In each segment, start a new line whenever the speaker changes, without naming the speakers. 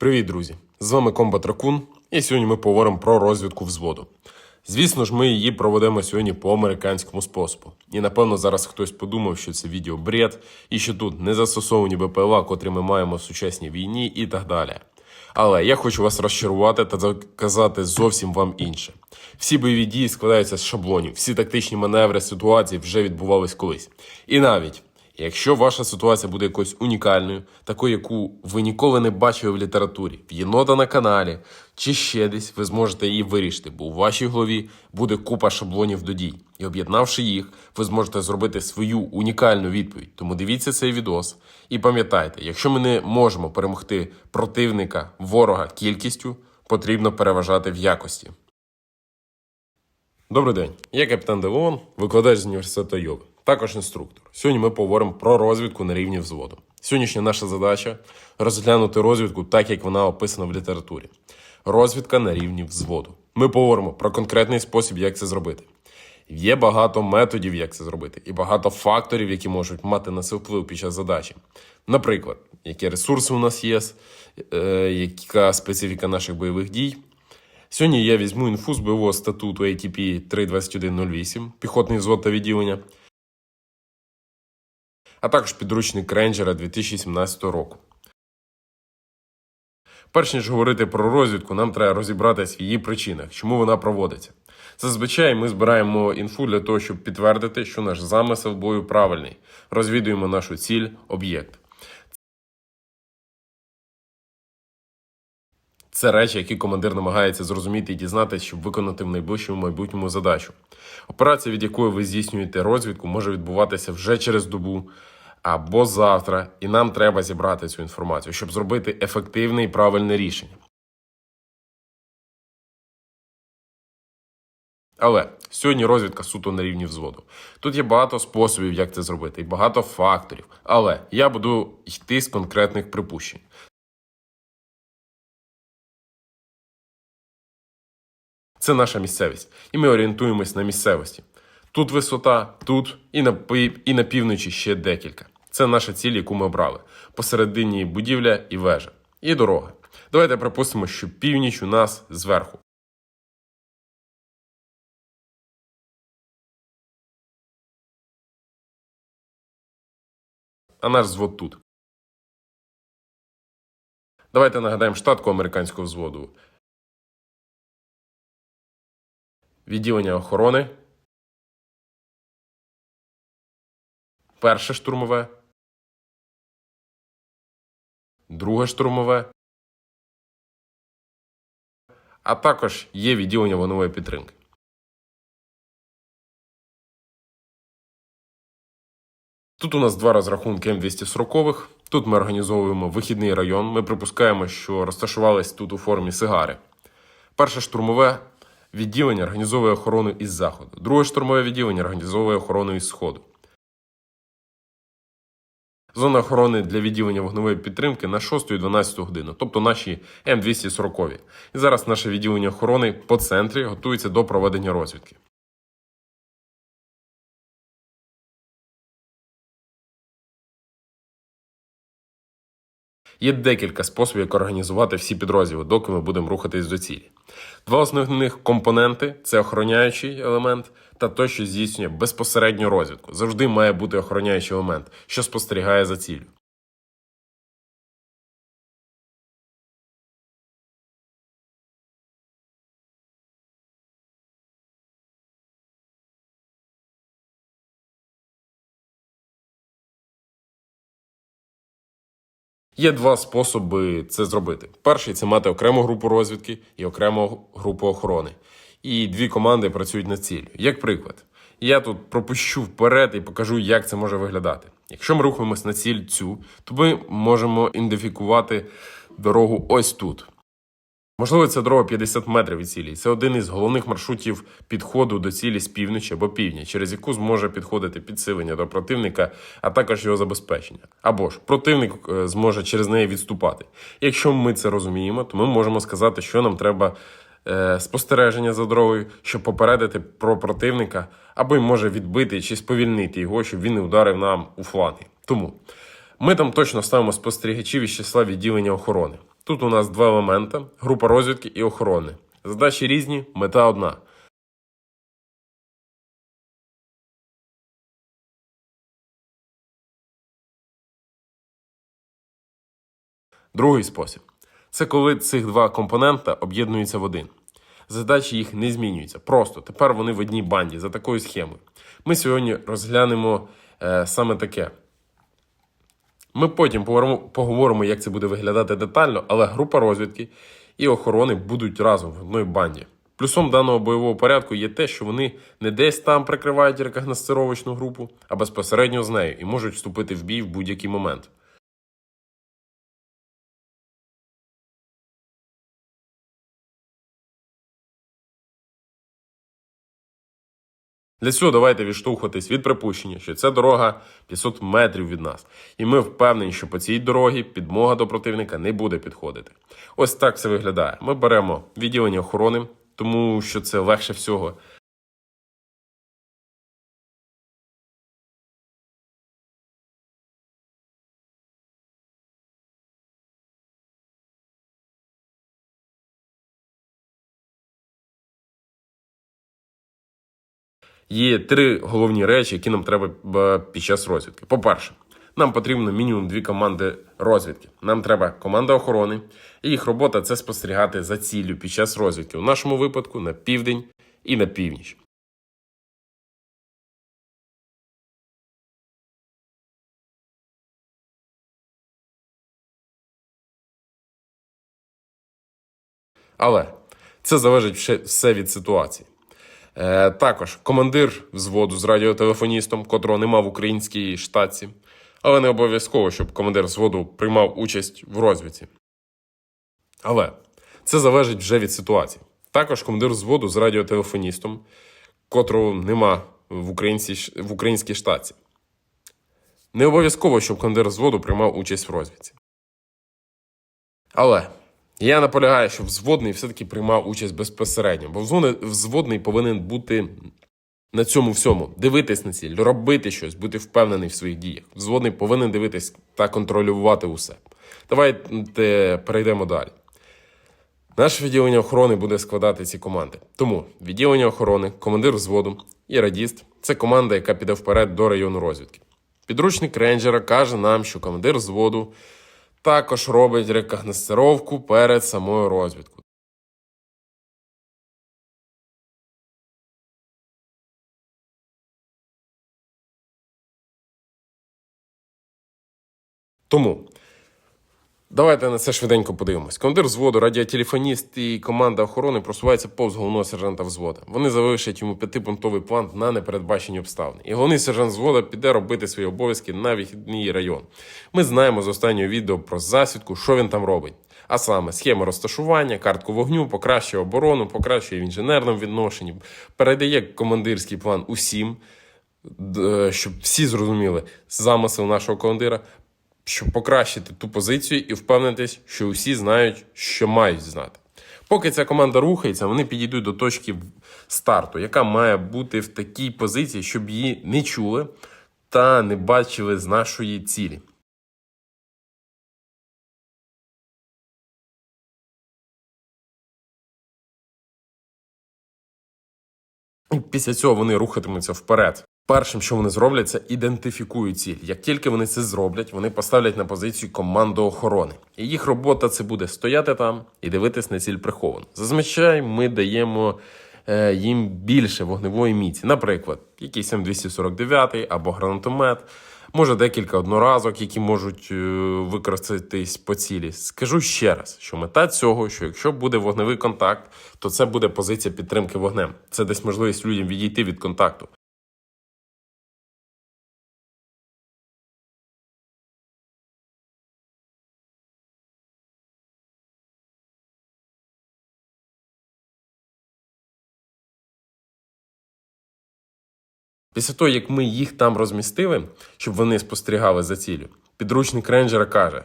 Привіт, друзі! З вами Комбат Ракун, і сьогодні ми поговоримо про розвідку взводу. Звісно ж, ми її проведемо сьогодні по американському способу. І напевно зараз хтось подумав, що це відео бред, і що тут не застосовані БПЛА, котрі ми маємо в сучасній війні, і так далі. Але я хочу вас розчарувати та заказати зовсім вам інше. Всі бойові дії складаються з шаблонів, всі тактичні маневри ситуації вже відбувались колись. І навіть Якщо ваша ситуація буде якоюсь унікальною, такою, яку ви ніколи не бачили в літературі, в єнота на каналі чи ще десь, ви зможете її вирішити, бо у вашій голові буде купа шаблонів до дій. І об'єднавши їх, ви зможете зробити свою унікальну відповідь. Тому дивіться цей відос і пам'ятайте, якщо ми не можемо перемогти противника, ворога кількістю, потрібно переважати в якості. Добрий день, я капітан Девон, викладач з університету Йови, також інструктор. Сьогодні ми поговоримо про розвідку на рівні взводу. Сьогоднішня наша задача розглянути розвідку так, як вона описана в літературі. Розвідка на рівні взводу. Ми поговоримо про конкретний спосіб, як це зробити. Є багато методів, як це зробити, і багато факторів, які можуть мати на це вплив під час задачі. Наприклад, які ресурси у нас є, е, яка специфіка наших бойових дій. Сьогодні я візьму інфу з бойового статуту ATP 32108, піхотний взвод та відділення, а також підручник Рейнджера 2017 року. Перш ніж говорити про розвідку, нам треба розібратися в її причинах, чому вона проводиться. Зазвичай ми збираємо інфу для того, щоб підтвердити, що наш замисел бою правильний. Розвідуємо нашу ціль, об'єкт. Це речі, які командир намагається зрозуміти і дізнатися, щоб виконати в найближчому майбутньому задачу. Операція, від якої ви здійснюєте розвідку, може відбуватися вже через добу або завтра, і нам треба зібрати цю інформацію, щоб зробити ефективне і правильне рішення. Але сьогодні розвідка суто на рівні взводу. Тут є багато способів, як це зробити, і багато факторів. Але я буду йти з конкретних припущень. Це наша місцевість, і ми орієнтуємось на місцевості. Тут висота, тут і на, і на півночі ще декілька. Це наша ціль, яку ми обрали. Посередині будівля і вежа. І дорога. Давайте припустимо, що північ у нас зверху. А наш звод тут. Давайте нагадаємо штатку американського взводу. Відділення охорони. Перше штурмове. Друге штурмове. А також є відділення вогневої підтримки. Тут у нас два розрахунки М240. Тут ми організовуємо вихідний район. Ми припускаємо, що розташувались тут у формі сигари. Перше штурмове відділення організовує охорону із заходу. Друге штурмове відділення організовує охорону із сходу. Зона охорони для відділення вогневої підтримки на 6 і 12 годину, тобто наші М240. І зараз наше відділення охорони по центрі готується до проведення розвідки. Є декілька способів, як організувати всі підрозділи, доки ми будемо рухатись до цілі. Два основних компоненти це охороняючий елемент та той, що здійснює безпосередню розвідку. Завжди має бути охороняючий елемент, що спостерігає за ціллю. Є два способи це зробити. Перший це мати окрему групу розвідки і окрему групу охорони. І дві команди працюють над ціллю. Як приклад, я тут пропущу вперед і покажу, як це може виглядати. Якщо ми рухаємось на ціль цю, то ми можемо ідентифікувати дорогу ось тут. Можливо, це дорога 50 метрів від цілі. Це один із головних маршрутів підходу до цілі з півночі або півдня, через яку зможе підходити підсилення до противника, а також його забезпечення. Або ж противник е, зможе через неї відступати. Якщо ми це розуміємо, то ми можемо сказати, що нам треба е, спостереження за дорогою, щоб попередити про противника, або й може відбити чи сповільнити його, щоб він не ударив нам у фланги. Тому ми там точно ставимо спостерігачів із числа відділення охорони. Тут у нас два елемента: група розвідки і охорони. Задачі різні, мета одна. Другий спосіб це коли цих два компонента об'єднуються в один. Задачі їх не змінюються. Просто тепер вони в одній банді за такою схемою. Ми сьогодні розглянемо е, саме таке. Ми потім поговоримо, як це буде виглядати детально, але група розвідки і охорони будуть разом в одній банді. Плюсом даного бойового порядку є те, що вони не десь там прикривають рекогносцировочну групу, а безпосередньо з нею і можуть вступити в бій в будь-який момент. Для цього давайте відштовхуватись від припущення, що ця дорога 500 метрів від нас, і ми впевнені, що по цій дорогі підмога до противника не буде підходити. Ось так це виглядає. Ми беремо відділення охорони, тому що це легше всього. Є три головні речі, які нам треба е, під час розвідки. По-перше, нам потрібно мінімум дві команди розвідки. Нам треба команда охорони, і їх робота це спостерігати за ціллю під час розвідки. У нашому випадку на південь і на північ. Але це залежить все від ситуації. Е, також командир взводу з радіотелефоністом, котрого нема в українській штатці, але не обов'язково, щоб командир взводу приймав участь в розвідці. Але це залежить вже від ситуації. Також командир взводу з радіотелефоністом, котрого нема в, українській, в українській штатці. Не обов'язково, щоб командир взводу приймав участь в розвідці. Але я наполягаю, що взводний все-таки приймав участь безпосередньо, бо взводний- повинен бути на цьому всьому, дивитись на ціль, робити щось, бути впевнений в своїх діях. Взводний повинен дивитись та контролювати усе. Давайте перейдемо далі. Наше відділення охорони буде складати ці команди. Тому відділення охорони, командир взводу і радіст це команда, яка піде вперед до району розвідки. Підручник рейнджера каже нам, що командир взводу також робить рекогносцировку перед самою розвідкою. Тому давайте на це швиденько подивимось. Командир взводу, радіотелефоніст і команда охорони просуваються повз головного сержанта взвода. Вони залишать йому п'ятипунктовий план на непередбачені обставини. І головний сержант взвода піде робити свої обов'язки на вихідний район. Ми знаємо з останнього відео про засідку, що він там робить. А саме схема розташування, картку вогню, покращує оборону, покращує в інженерному відношенні, передає командирський план усім, щоб всі зрозуміли замисел нашого командира, щоб покращити ту позицію і впевнитись, що усі знають, що мають знати. Поки ця команда рухається, вони підійдуть до точки старту, яка має бути в такій позиції, щоб її не чули та не бачили з нашої цілі. І після цього вони рухатимуться вперед. Першим, що вони зроблять, це ідентифікують ціль. Як тільки вони це зроблять, вони поставлять на позицію команду охорони. І їх робота це буде стояти там і дивитись на ціль приховано. Зазвичай ми даємо е, їм більше вогневої міці. Наприклад, якийсь М249 або гранатомет. Може, декілька одноразок, які можуть е, використатись по цілі. Скажу ще раз, що мета цього, що якщо буде вогневий контакт, то це буде позиція підтримки вогнем. Це десь можливість людям відійти від контакту. Після того, як ми їх там розмістили, щоб вони спостерігали за ціллю, підручник рейнджера каже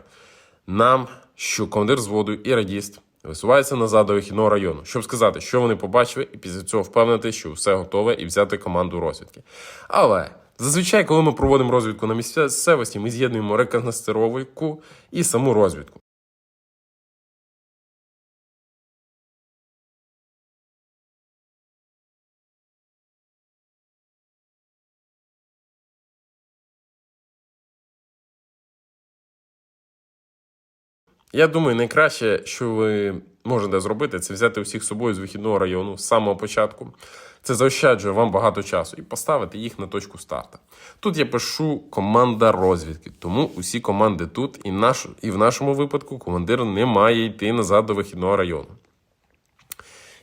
нам, що командир зводу і радіст висуваються назад до вихідного району, щоб сказати, що вони побачили, і після цього впевнити, що все готове, і взяти команду розвідки. Але зазвичай, коли ми проводимо розвідку на місцевості, ми з'єднуємо рекогностировку і саму розвідку. Я думаю, найкраще, що ви можете зробити, це взяти усіх з собою з вихідного району з самого початку. Це заощаджує вам багато часу і поставити їх на точку старту. Тут я пишу команда розвідки, тому усі команди тут, і, наш, і в нашому випадку командир не має йти назад до вихідного району.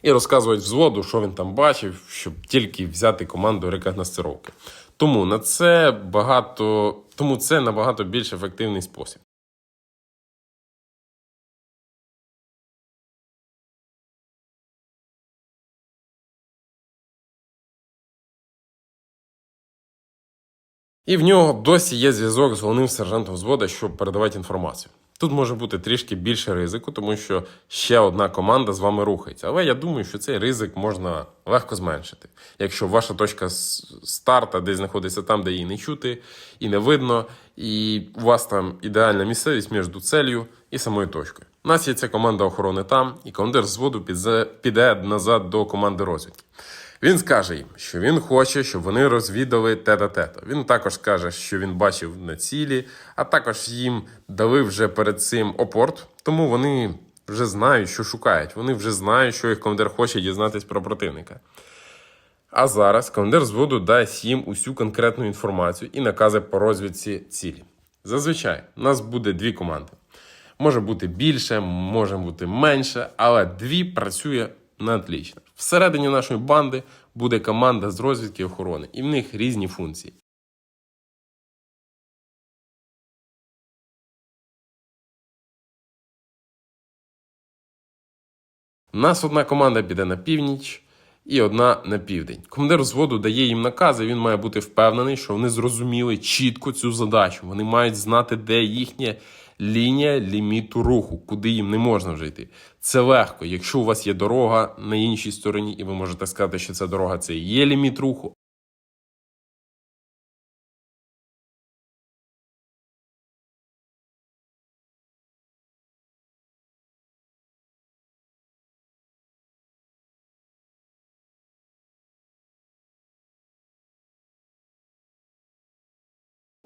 І розказувати взводу, що він там бачив, щоб тільки взяти команду рекогносцировки. Тому на це багато, тому це набагато більш ефективний спосіб. І в нього досі є зв'язок з головним сержантом взвода, щоб передавати інформацію. Тут може бути трішки більше ризику, тому що ще одна команда з вами рухається. Але я думаю, що цей ризик можна легко зменшити. Якщо ваша точка старта десь знаходиться там, де її не чути і не видно, і у вас там ідеальна місцевість між целью і самою точкою. У нас є ця команда охорони там, і командир підзе- піде назад до команди розвідки. Він скаже їм, що він хоче, щоб вони розвідали те-та те-та. Він також скаже, що він бачив на цілі, а також їм дали вже перед цим опорт, тому вони вже знають, що шукають. Вони вже знають, що їх командир хоче дізнатись про противника. А зараз командир зводу дасть їм усю конкретну інформацію і накази по розвідці цілі. Зазвичай у нас буде дві команди. Може бути більше, може бути менше, але дві працює на отлично. Всередині нашої банди буде команда з розвідки і охорони, і в них різні функції. У нас одна команда піде на північ і одна на південь. Командир взводу дає їм накази. Він має бути впевнений, що вони зрозуміли чітко цю задачу. Вони мають знати, де їхня лінія ліміту руху, куди їм не можна вже йти. Це легко. Якщо у вас є дорога на іншій стороні, і ви можете сказати, що ця дорога це і є ліміт руху.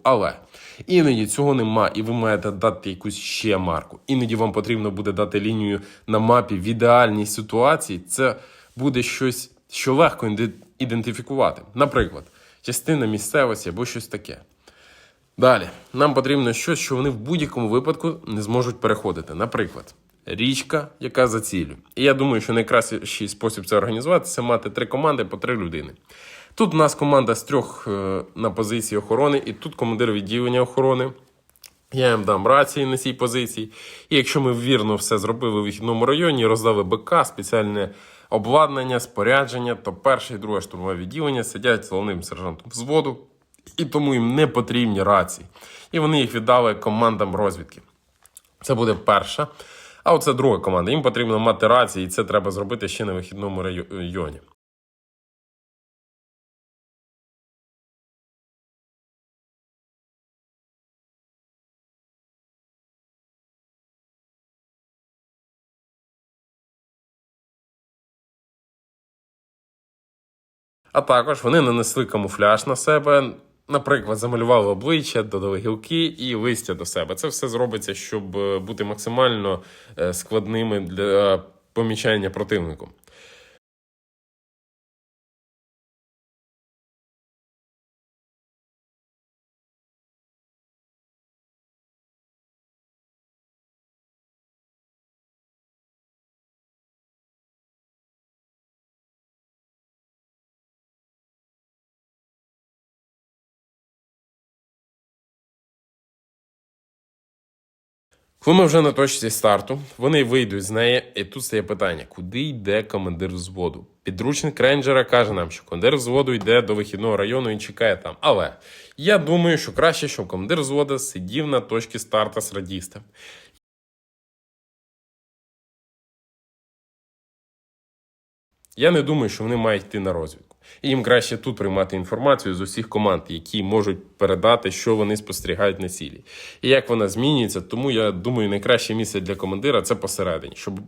Але іноді цього нема, і ви маєте дати якусь ще марку. Іноді вам потрібно буде дати лінію на мапі в ідеальній ситуації. Це буде щось, що легко ідентифікувати. Наприклад, частина місцевості або щось таке. Далі, нам потрібно щось, що вони в будь-якому випадку не зможуть переходити. Наприклад, річка, яка за цілю. І я думаю, що найкращий спосіб це організувати це мати три команди по три людини. Тут у нас команда з трьох е, на позиції охорони, і тут командир відділення охорони. Я їм дам рації на цій позиції. І якщо ми вірно все зробили в вихідному районі, роздали БК, спеціальне обладнання, спорядження, то перше і друге штурмове відділення сидять головним сержантом взводу, і тому їм не потрібні рації. І вони їх віддали командам розвідки. Це буде перша. А оце друга команда. Їм потрібно мати рації, і це треба зробити ще на вихідному районі. А також вони нанесли камуфляж на себе, наприклад, замалювали обличчя, додали гілки і листя до себе. Це все зробиться, щоб е, бути максимально е, складними для помічання противнику. Коли ми вже на точці старту, вони вийдуть з неї, і тут стає питання: куди йде командир взводу? Підручник рейнджера каже нам, що командир взводу йде до вихідного району і чекає там. Але я думаю, що краще, щоб командир взводу сидів на точці старта з радістом. Я не думаю, що вони мають йти на розвідку. І їм краще тут приймати інформацію з усіх команд, які можуть передати, що вони спостерігають на цілі. І як вона змінюється, тому я думаю, найкраще місце для командира це посередині, щоб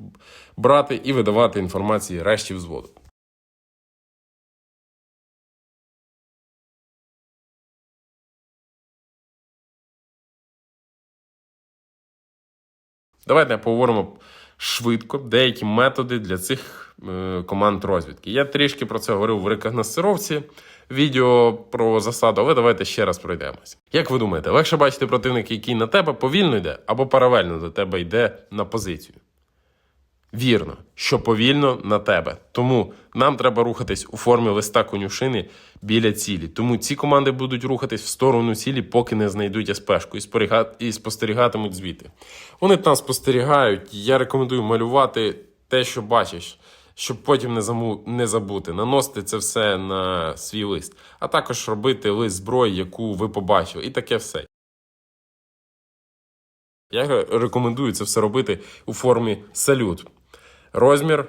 брати і видавати інформацію решті взводу. Давайте поговоримо швидко деякі методи для цих е, команд розвідки. Я трішки про це говорив в рекогносцировці відео про засаду, але давайте ще раз пройдемося. Як ви думаєте, легше бачити противника, який на тебе повільно йде, або паралельно до тебе йде на позицію? Вірно, що повільно на тебе. Тому нам треба рухатись у формі листа конюшини біля цілі. Тому ці команди будуть рухатись в сторону цілі, поки не знайдуть споріга- і спостерігатимуть звідти. Вони там спостерігають. Я рекомендую малювати те, що бачиш, щоб потім не, заму... не забути. Наносити це все на свій лист, а також робити лист зброї, яку ви побачили, і таке все. Я рекомендую це все робити у формі салют. Розмір,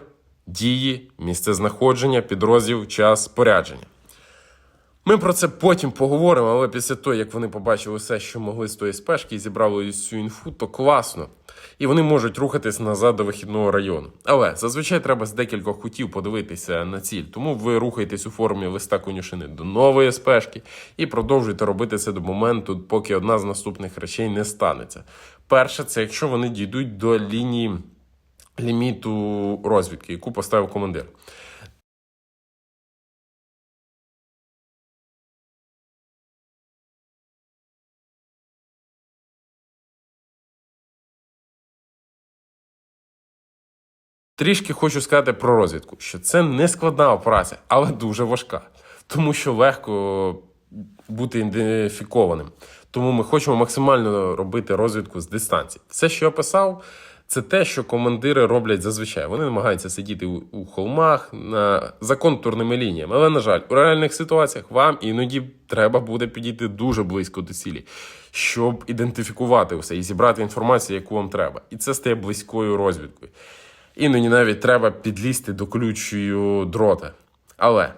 дії, місце знаходження, підрозділ, час, спорядження. Ми про це потім поговоримо, але після того, як вони побачили все, що могли з тої спешки і зібрали всю інфу, то класно. І вони можуть рухатись назад до вихідного району. Але зазвичай треба з декількох кутів подивитися на ціль. Тому ви рухаєтесь у формі листа конюшини до нової спешки і продовжуйте робити це до моменту, поки одна з наступних речей не станеться. Перше, це якщо вони дійдуть до лінії ліміту розвідки, яку поставив командир. Трішки хочу сказати про розвідку, що це не складна операція, але дуже важка, тому що легко бути ідентифікованим. Тому ми хочемо максимально робити розвідку з дистанції. Все, що я писав, це те, що командири роблять зазвичай. Вони намагаються сидіти у, холмах на за контурними лініями. Але, на жаль, у реальних ситуаціях вам іноді треба буде підійти дуже близько до цілі, щоб ідентифікувати все і зібрати інформацію, яку вам треба. І це стає близькою розвідкою. Іноді навіть треба підлізти до ключою дрота. Але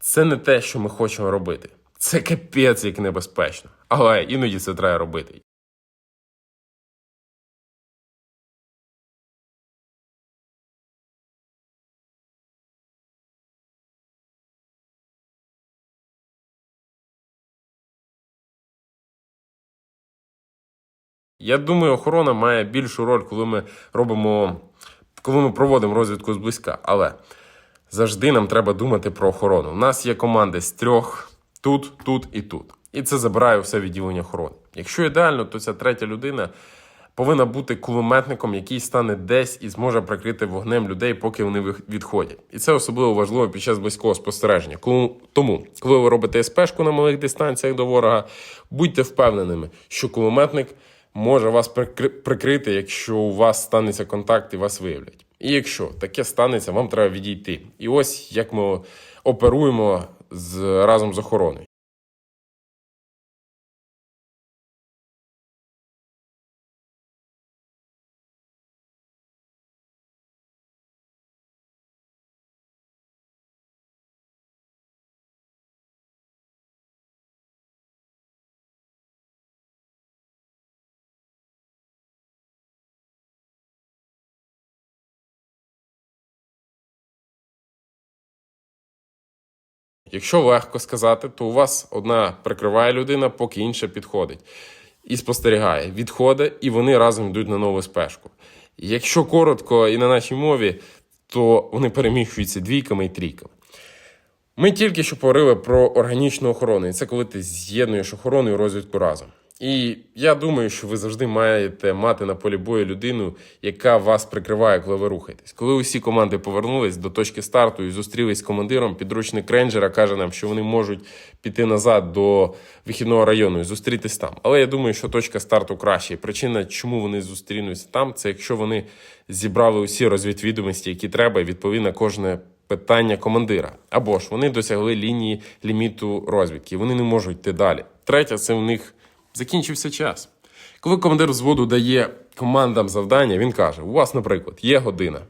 це не те, що ми хочемо робити. Це капець як небезпечно. Але іноді це треба робити. Я думаю, охорона має більшу роль, коли ми робимо, коли ми проводимо розвідку зблизька. Але завжди нам треба думати про охорону. У нас є команди з трьох тут, тут і тут. І це забирає все відділення охорони. Якщо ідеально, то ця третя людина повинна бути кулеметником, який стане десь і зможе прикрити вогнем людей, поки вони відходять. І це особливо важливо під час близького спостереження. Тому, коли ви робите СПшку на малих дистанціях до ворога, будьте впевненими, що кулеметник може вас прикри- прикрити, якщо у вас станеться контакт і вас виявлять. І якщо таке станеться, вам треба відійти. І ось як ми оперуємо з, разом з охороною. Якщо легко сказати, то у вас одна прикриває людина, поки інша підходить і спостерігає, відходить, і вони разом йдуть на нову спешку. Якщо коротко і на нашій мові, то вони переміщуються двійками і трійками. Ми тільки що говорили про органічну охорону, і це коли ти з'єднуєш охорону і розвідку разом. І я думаю, що ви завжди маєте мати на полі бою людину, яка вас прикриває, коли ви рухаєтесь. Коли усі команди повернулись до точки старту і зустрілись з командиром, підручник рейнджера каже нам, що вони можуть піти назад до вихідного району і зустрітись там. Але я думаю, що точка старту краща. І причина, чому вони зустрінуться там, це якщо вони зібрали усі розвідвідомості, які треба, і відповів на кожне питання командира. Або ж вони досягли лінії ліміту розвідки, вони не можуть йти далі. Третє, це в них закінчився час. Коли командир взводу дає командам завдання, він каже: у вас, наприклад, є година.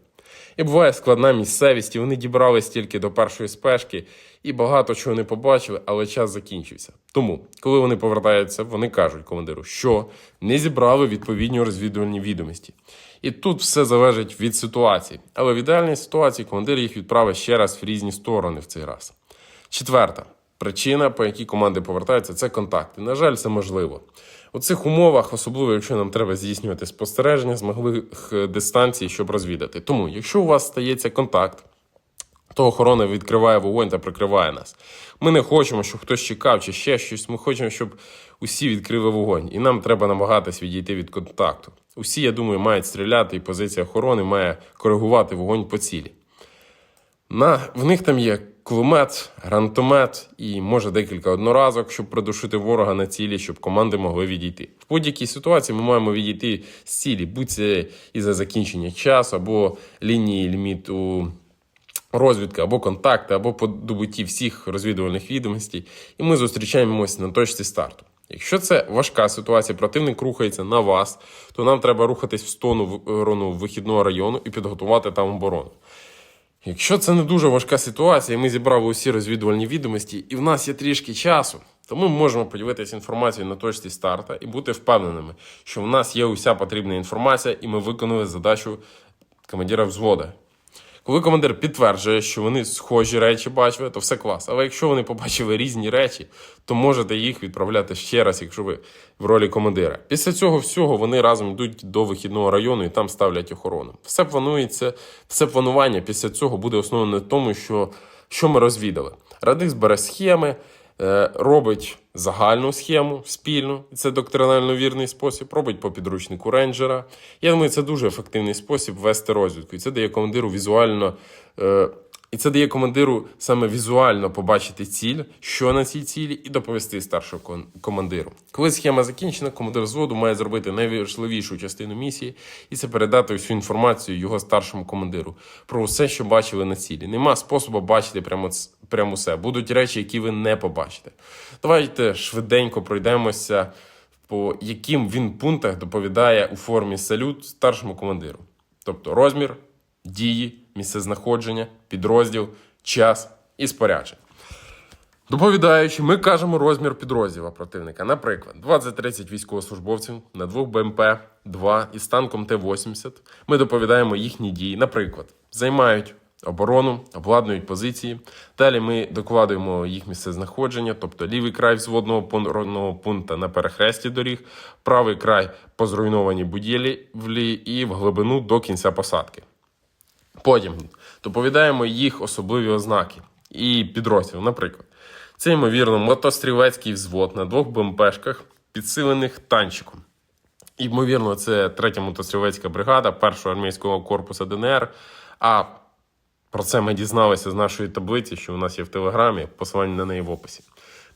І буває складна місцевість, і вони дібрались тільки до першої спешки і багато чого не побачили, але час закінчився. Тому, коли вони повертаються, вони кажуть командиру, що не зібрали відповідні розвідувальні відомості. І тут все залежить від ситуації. Але в ідеальній ситуації командир їх відправить ще раз в різні сторони в цей раз. Четверта. Причина, по якій команди повертаються, це контакти. На жаль, це можливо. У цих умовах, особливо якщо нам треба здійснювати спостереження з малих е, дистанцій, щоб розвідати. Тому, якщо у вас стається контакт, то охорона відкриває вогонь та прикриває нас. Ми не хочемо, щоб хтось чекав чи ще щось. Ми хочемо, щоб усі відкрили вогонь, і нам треба намагатись відійти від контакту. Усі, я думаю, мають стріляти, і позиція охорони має коригувати вогонь по цілі. На, в них там є кулемет, гранатомет і може декілька одноразок, щоб придушити ворога на цілі, щоб команди могли відійти. В будь-якій ситуації ми маємо відійти з цілі, будь це із за закінчення часу або лінії ліміту розвідки, або контакти, або по добутті всіх розвідувальних відомостей, і ми зустрічаємося на точці старту. Якщо це важка ситуація, противник рухається на вас, то нам треба рухатись в сторону вихідного району і підготувати там оборону. Якщо це не дуже важка ситуація, ми зібрали усі розвідувальні відомості, і в нас є трішки часу, то ми можемо поділитися інформацією на точці старта і бути впевненими, що в нас є уся потрібна інформація, і ми виконали задачу командира взвода. Коли командир підтверджує, що вони схожі речі бачили, то все клас. Але якщо вони побачили різні речі, то можете їх відправляти ще раз, якщо ви в ролі командира. Після цього всього вони разом йдуть до вихідного району і там ставлять охорону. Все планується, все планування після цього буде основане на тому, що, що ми розвідали. Радик збере схеми, робить загальну схему спільну, і це доктринально вірний спосіб, робить по підручнику рейнджера. Я думаю, це дуже ефективний спосіб вести розвідку. І це дає командиру візуально. І це дає командиру саме візуально побачити ціль, що на цій цілі, і доповісти старшому командиру. Коли схема закінчена, командир взводу має зробити найважливішу частину місії, і це передати всю інформацію його старшому командиру про все, що бачили на цілі. Нема способу бачити прямо, прямо все. Будуть речі, які ви не побачите. Давайте швиденько пройдемося, по яким він пунктах доповідає у формі салют старшому командиру. Тобто розмір, дії, місцезнаходження, підрозділ, час і спорядження. Доповідаючи, ми кажемо розмір підрозділа противника. Наприклад, 20-30 військовослужбовців на двох БМП, 2 із танком Т-80. Ми доповідаємо їхні дії. Наприклад, займають оборону, обладнують позиції. Далі ми докладуємо їх місцезнаходження, тобто лівий край взводного опорного пункту на перехресті доріг, правий край по зруйнованій будівлі і в глибину до кінця посадки. Потім доповідаємо їх особливі ознаки і підрозділ. Наприклад, це ймовірно мотострілецький взвод на двох БМПшках, підсилених танчиком. Ймовірно, це третя мотострілецька бригада першого армійського корпусу ДНР. А про це ми дізналися з нашої таблиці, що у нас є в Телеграмі, посилання на неї в описі.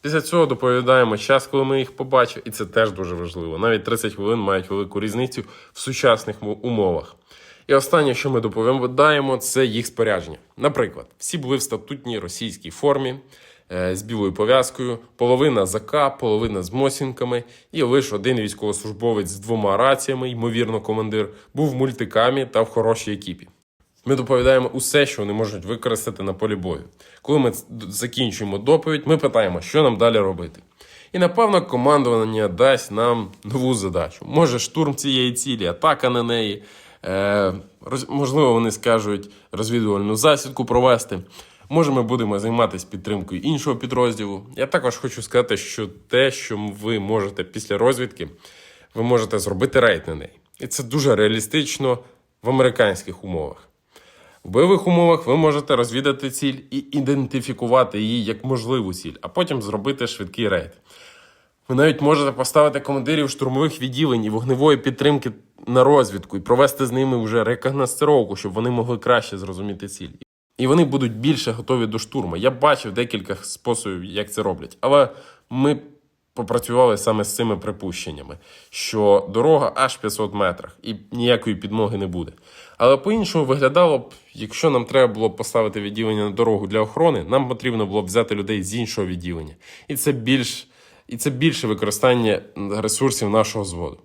Після цього доповідаємо час, коли ми їх побачимо, і це теж дуже важливо. Навіть 30 хвилин мають велику різницю в сучасних умовах. І останнє, що ми доповідаємо, це їх спорядження. Наприклад, всі були в статутній російській формі е, з білою пов'язкою, половина ЗК, половина з мосінками, і лише один військовослужбовець з двома раціями, ймовірно, командир, був в мультикамі та в хорошій екіпі. Ми доповідаємо усе, що вони можуть використати на полі бою. Коли ми закінчуємо доповідь, ми питаємо, що нам далі робити. І напевно командування дасть нам нову задачу. Може, штурм цієї цілі, атака на неї. Е, можливо, вони скажуть розвідувальну засідку провести. Може, ми будемо займатися підтримкою іншого підрозділу. Я також хочу сказати, що те, що ви можете після розвідки, ви можете зробити рейд на неї. І це дуже реалістично в американських умовах. В бойових умовах ви можете розвідати ціль і ідентифікувати її як можливу ціль, а потім зробити швидкий рейд. Ви навіть можете поставити командирів штурмових відділень і вогневої підтримки на розвідку і провести з ними вже рекогностировку, щоб вони могли краще зрозуміти ціль. І вони будуть більше готові до штурму. Я бачив декілька способів, як це роблять. Але ми попрацювали саме з цими припущеннями, що дорога аж 500 метрах і ніякої підмоги не буде. Але по-іншому виглядало б, якщо нам треба було поставити відділення на дорогу для охорони, нам потрібно було б взяти людей з іншого відділення. І це більш. І це більше використання ресурсів нашого зводу.